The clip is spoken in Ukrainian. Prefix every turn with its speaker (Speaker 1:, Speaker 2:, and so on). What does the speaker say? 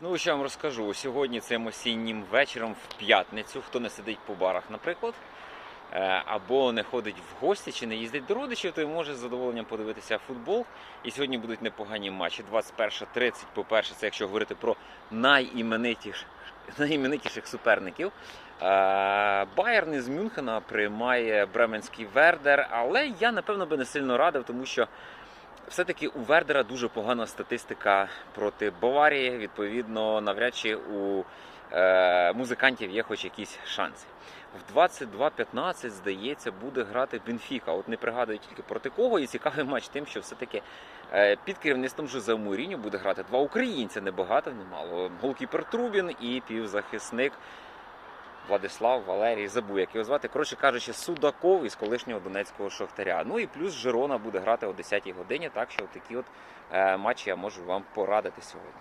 Speaker 1: Ну, що вам розкажу. Сьогодні цим осіннім вечором в п'ятницю, хто не сидить по барах, наприклад, е, або не ходить в гості чи не їздить до родичів, той може з задоволенням подивитися футбол. І сьогодні будуть непогані матчі. 21.30, по-перше, це якщо говорити про найіменитіших, найіменитіших суперників. Е, Байерн із Мюнхена приймає Бременський Вердер, але я напевно би не сильно радив, тому що все-таки у Вердера дуже погана статистика проти Баварії. Відповідно, навряд чи у е, музикантів є хоч якісь шанси. В 22-15, здається, буде грати Бенфіка. От не пригадую тільки проти кого. І цікавий матч тим, що все-таки е, під керівництвом Жозе Муріньо буде грати два українця, небагато, немало. Голкіпер Трубін і півзахисник. Владислав Валерій забув, як його звати. Коротше кажучи, Судаков із колишнього донецького шахтаря. Ну і плюс Жирона буде грати о 10-й годині. Так що такі от е, матчі я можу вам порадити сьогодні.